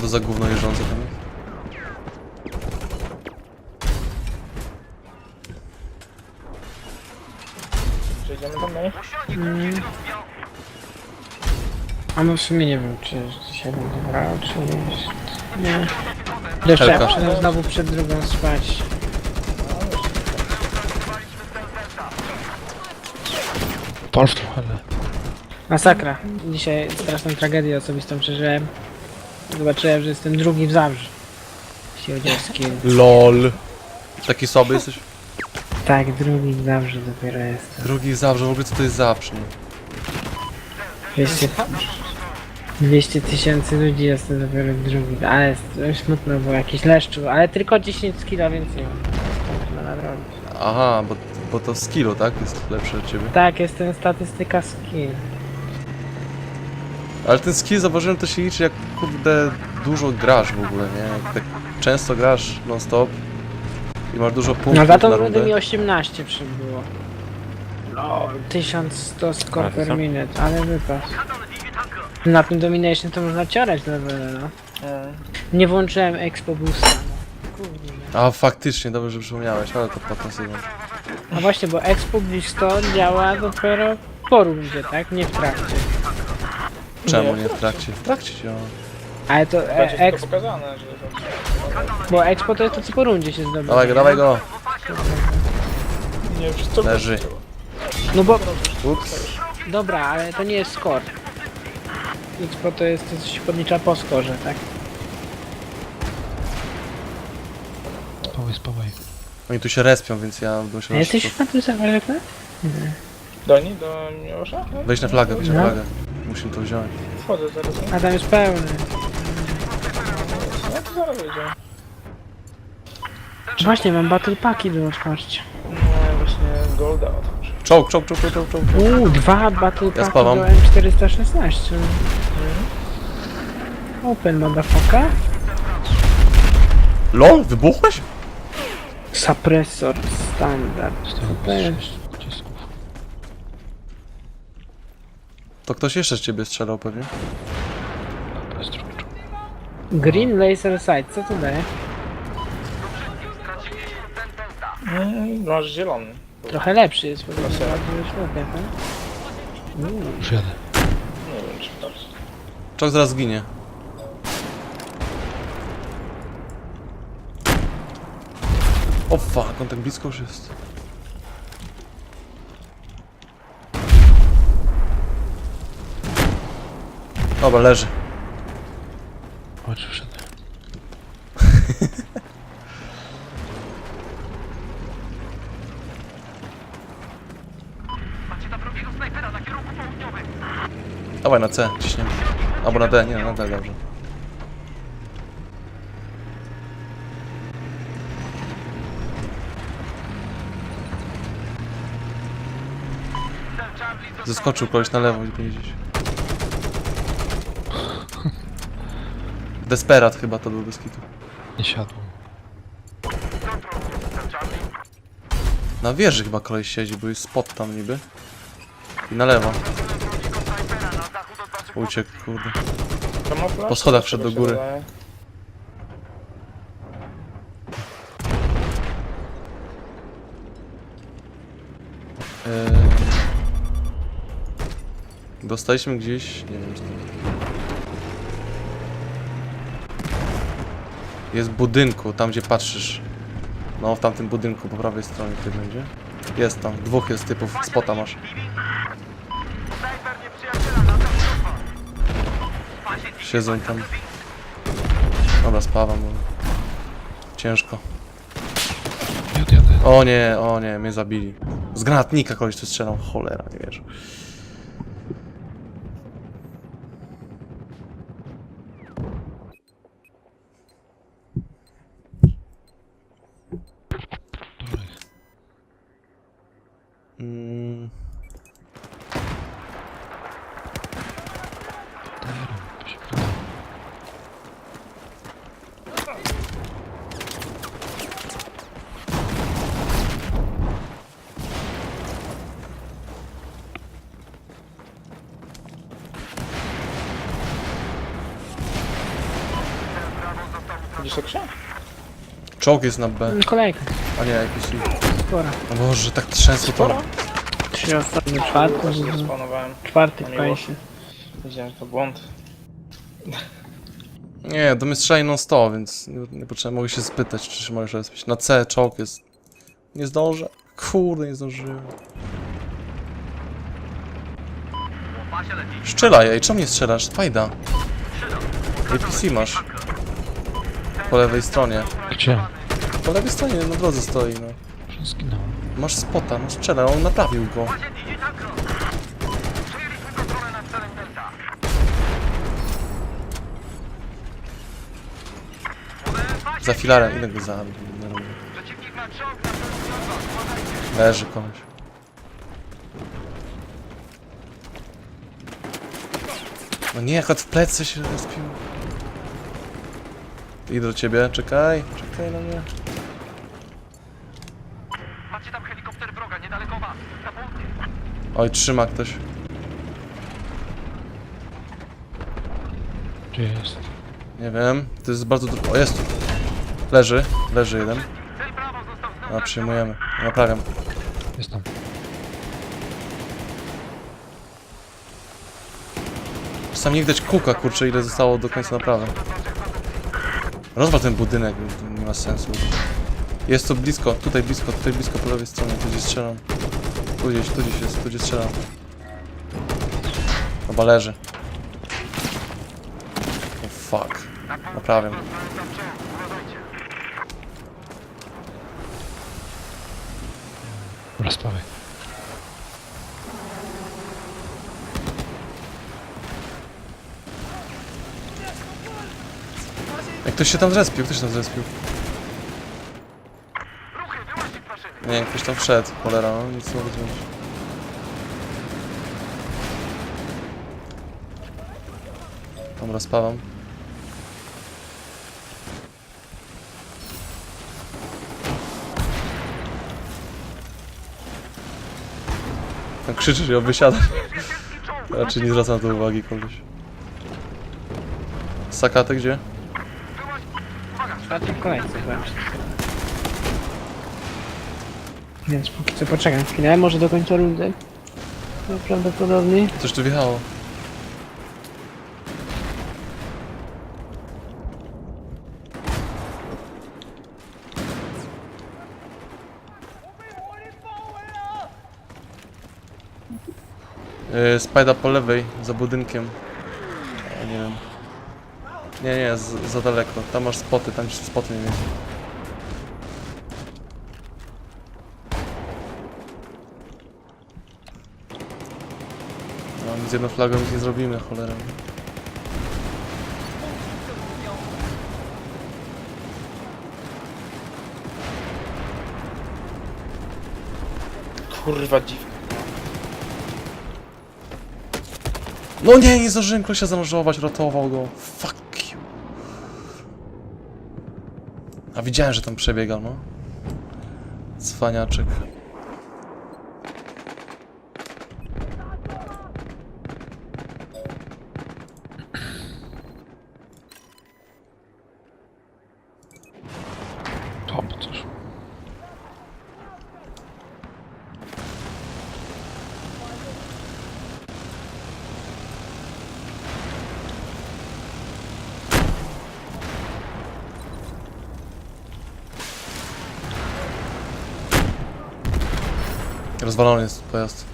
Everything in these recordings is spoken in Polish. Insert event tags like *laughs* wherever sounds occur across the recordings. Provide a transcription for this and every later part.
to za gówno jeżdżące tam jest? Przejdziemy do mnie. A no w sumie nie wiem, czy dzisiaj będę brał, czy nie. Nie. Jeszcze Helka. ja znowu przed drugą spać. Tą helę. Masakra. Dzisiaj straszną tragedię osobistą przeżyłem. Zobaczyłem, że jestem drugi w Zabrze. Jeśli chodzi o skill. LOL. Taki słaby jesteś? Tak, drugi w Zabrze dopiero jestem. Drugi zawsze, w ogóle co to jest zawsze? nie? 200 200 tysięcy ludzi jestem dopiero drugi. Ale jest jest smutno, bo jakiś leszczu. Ale tylko 10 skilla więcej mam. Można nadrobić. Aha, bo, bo to w skillu, tak? Jest lepsze od ciebie. Tak, jestem statystyka skill. Ale ten skill zauważyłem to się liczy jak kurde dużo grasz w ogóle, nie? Jak tak często grasz non stop i masz dużo punktów No za to na rundę rundę. mi 18 przybyło. No, 1100 score Ale per minute, ale wypas. Na tym Domination to można ciorać levele, no. Mm. Nie włączyłem Expo Boosta, no. Kurde. A faktycznie, dobrze, że przypomniałeś, ale to sobie. A właśnie, bo Expo Boosta działa dopiero po rundzie, tak? Nie w trakcie. Czemu Nie, nie w trakcie? W trakcie działa. Ale to Będzie e, pokazane, że to... bo Expo to jest to co po rundzie się zdobywa. Dawaj go, dawaj go! Nie, wszystko Leży. No bo, Ups. dobra, ale to nie jest score. Expo to jest to, co się podlicza po skorze, tak? Spawaj, spawaj. Oni tu się respią, więc ja A musiał jesteś na tym serwerze, tak? Do niej, do Miłosza? wejść na flagę, wejść na No. flagę. Musimy to wziąć. Wchodzę zaraz. A tam jest pełny. No to zaraz wyjdziemy. Właśnie, mam battle packi do otwarcia. Nie, właśnie Golda otworzy. Czołg, czołg, czołg, czołg, czołg, czołg. Uuu, dwa battle packi spawam. do M416. Open motherfucker. LOL, wybuchłeś? Suppressor standard. To jest- To ktoś jeszcze z ciebie strzelał pewnie. To jest drugi czołg. Green laser sight, co to daje? Mm, masz zielony. Trochę lepszy jest, bardziej środek, tak? Już jadę. Nie wiem, czy jest. Czołg zaraz zginie. O fuck, on tak blisko już jest. Dobra, leży. Chodź, wszedł. *laughs* Dawaj na C, ciśniemy. Albo na D, nie, na D, dobrze. Zeskoczył koleś na lewo i gdzieś. Desperat chyba to był bez kitu. Nie siadło. Na wieży chyba koleś siedzi, bo jest spot tam niby. I na lewo. Uciekł, kurde. Po schodach wszedł do się góry. Eee... Dostaliśmy gdzieś, nie wiem skąd. Jest w budynku, tam gdzie patrzysz. No, w tamtym budynku po prawej stronie tutaj będzie. Jest tam, dwóch jest typów, spota masz. Siedzą tam. Dobra, spawam, bo... Ciężko. O nie, o nie, mnie zabili. Z granatnika kogoś tu strzelał, cholera, nie wiesz. Się? Czołg jest na B, Kolejka, a nie jakiś... spora. O Boże, tak trzęsło to. Sporo? Trzy osoby, czwarty, Spanowałem. czwarty w państwie. Wiedziałem, że to błąd. Nie, do mnie strzeli non 100, więc nie, nie potrzeba, mogę się spytać, czy się możesz respić. Na C czołg jest. Nie zdążę. Kurde, nie zdążyłem. Strzelaj, ej, czemu nie strzelasz? Fajda. APC masz. Po lewej stronie. Gdzie? Po lewej stronie na drodze stoi, no. Zginąłem. Masz spota, no strzelaj, on naprawił go. Za filarem, ile go zabił? Leży komuś. No nie, jak w plecy się rozpił. Idę do ciebie, czekaj, czekaj na mnie. Macie tam helikopter wroga, niedaleko was. Na południe. Oj, trzyma ktoś. Gdzie jest? Nie wiem, to jest bardzo dużo. O, jest tu. Leży, leży jeden. Cel prawo został A, zneutralizowany. przyjmujemy. Naprawiam. Jest tam. Czasami nie widać kuka, kurczę, ile zostało do końca naprawy. Rozwal ten budynek, to nie ma sensu. Jest tu blisko, tutaj blisko, tutaj blisko po lewej stronie, tu gdzie strzelam. Tu gdzieś, tu gdzieś jest, tu gdzie strzelam. Chyba leży. Oh fuck. Naprawiam. Dobra, Ktoś się tam zrespił, ktoś tam zrespił. Nie ktoś tam wszedł, cholera, no nic nie mogę zrobić. Dobra, spawam. Tam krzyczy, że ją wysiada. Raczej nie zwracam na to uwagi kogoś. Sakaty gdzie? W kolejce chyba. Więc póki co poczekam chwilę, może do końca rundy. No, Prawdopodobnie. Coś tu wjechało. Yy, Spajda po lewej, za budynkiem. O, nie wiem. Nie, nie, z, za daleko. Tam masz spoty, tam gdzieś spoty nie wiem. No, z jedną flagą nic nie zrobimy, cholera. Kurwa dziwka. No nie, nie zdążyłem Klosia zanurzować, ratował go. Fuck you. Widziałem, że tam przebiegał, no. Cwaniaczek. To po Rozwalony jest pojazd.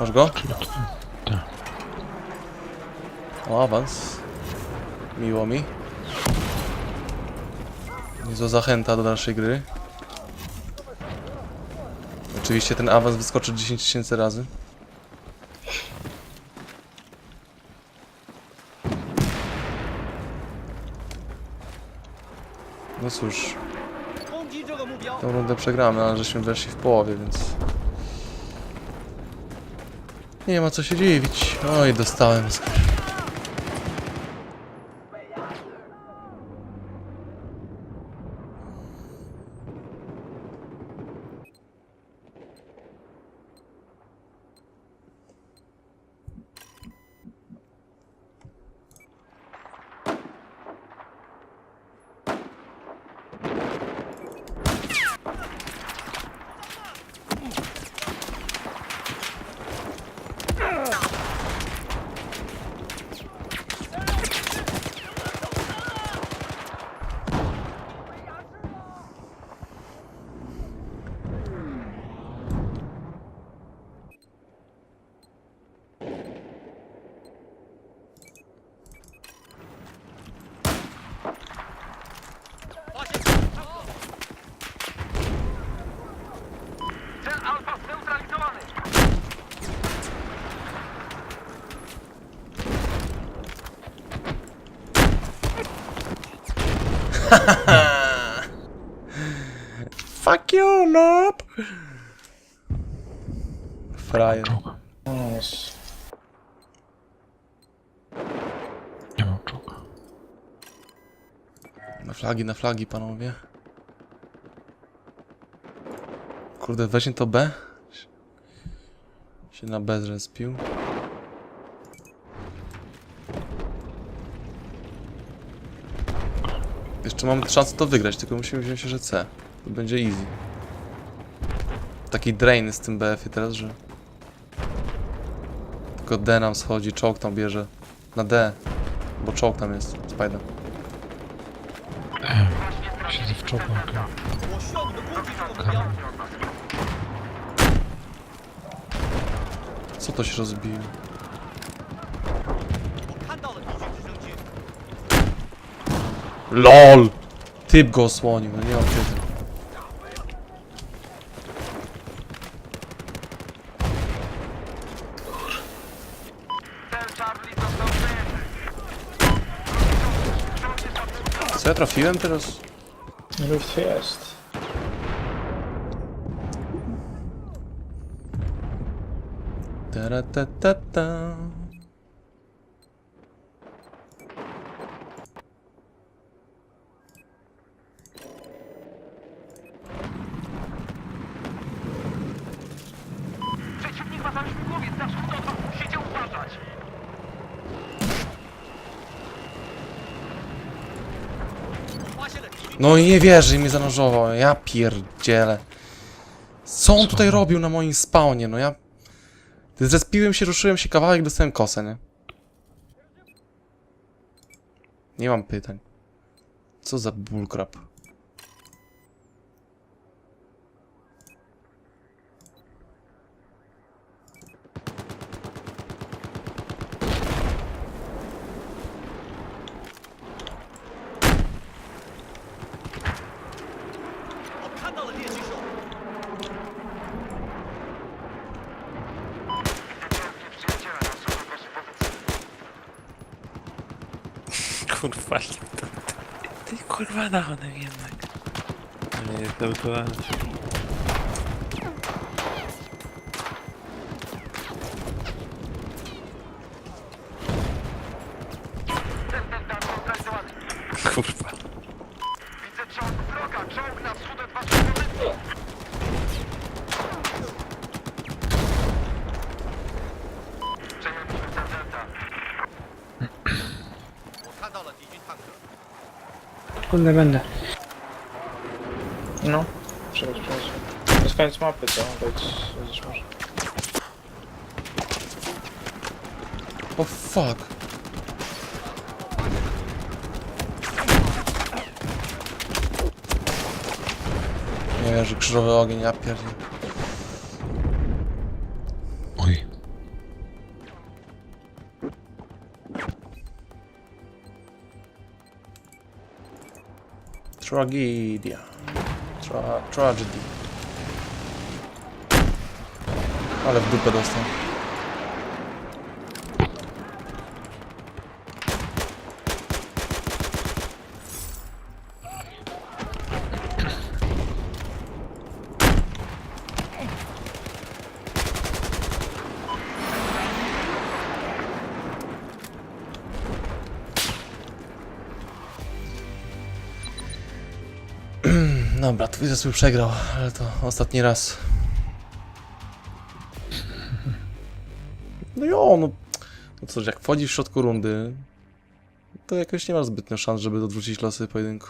Masz go? O, awans. Miło mi. Niezła zachęta do dalszej gry. Oczywiście ten awans wyskoczy 10 tysięcy razy. No cóż. Tą rundę przegramy, ale żeśmy weszli w połowie, więc... Nie ma co się dziwić. Oj, dostałem. Fuck you, noob! Frajer. Czołga. Nie mam czołga. Na flagi, na flagi, panowie. Kurde, weźmy to B. Się na B zrespił. Jeszcze mamy szansę to wygrać, tylko musimy wziąć się, że C. To będzie easy. Taki drain z tym BF-ie teraz, że... Tylko D nam schodzi, czołg tam bierze. Na D. Bo czołg tam jest, Spider. Siedzę w czołgu, okej. Karol. Co to się rozbiło? LOL! Typ go osłonił, no nie mam przejęty. Co ja trafiłem teraz? Rift jest. Taratatata. Przeciwnik ma za śmigłowiec na wschód od was. Musicie uważać. No i nie wierzę, i mnie zanurzował. Ja pierdzielę. Co on tutaj robił na moim spawnie? No ja... Zrespiłem się, ruszyłem się kawałek, dostałem kosę, nie? Nie mam pytań. Co za bullcrap. Kurwa, ty kurwa na jednak. Nie, to była... Cel delta zlokalizowany. Kurwa. Widzę czołg wroga. Czołg na wschód od waszej pozycji. Przejęliśmy cel delta. Kurde, będę. No. Przejdź, przejdź. To jest koniec mapy, to być będziesz może. O fuck. Nie wiem, że krzyżowy ogień, ja pierdolę. Tragedia. Tra tragedy. Ale w dupę dostał. Dobra, twój zespół przegrał, ale to ostatni raz. No jo, no. No cóż, jak wchodzisz w środku rundy, to jakoś nie masz zbytnio szans, żeby odwrócić losy pojedynku.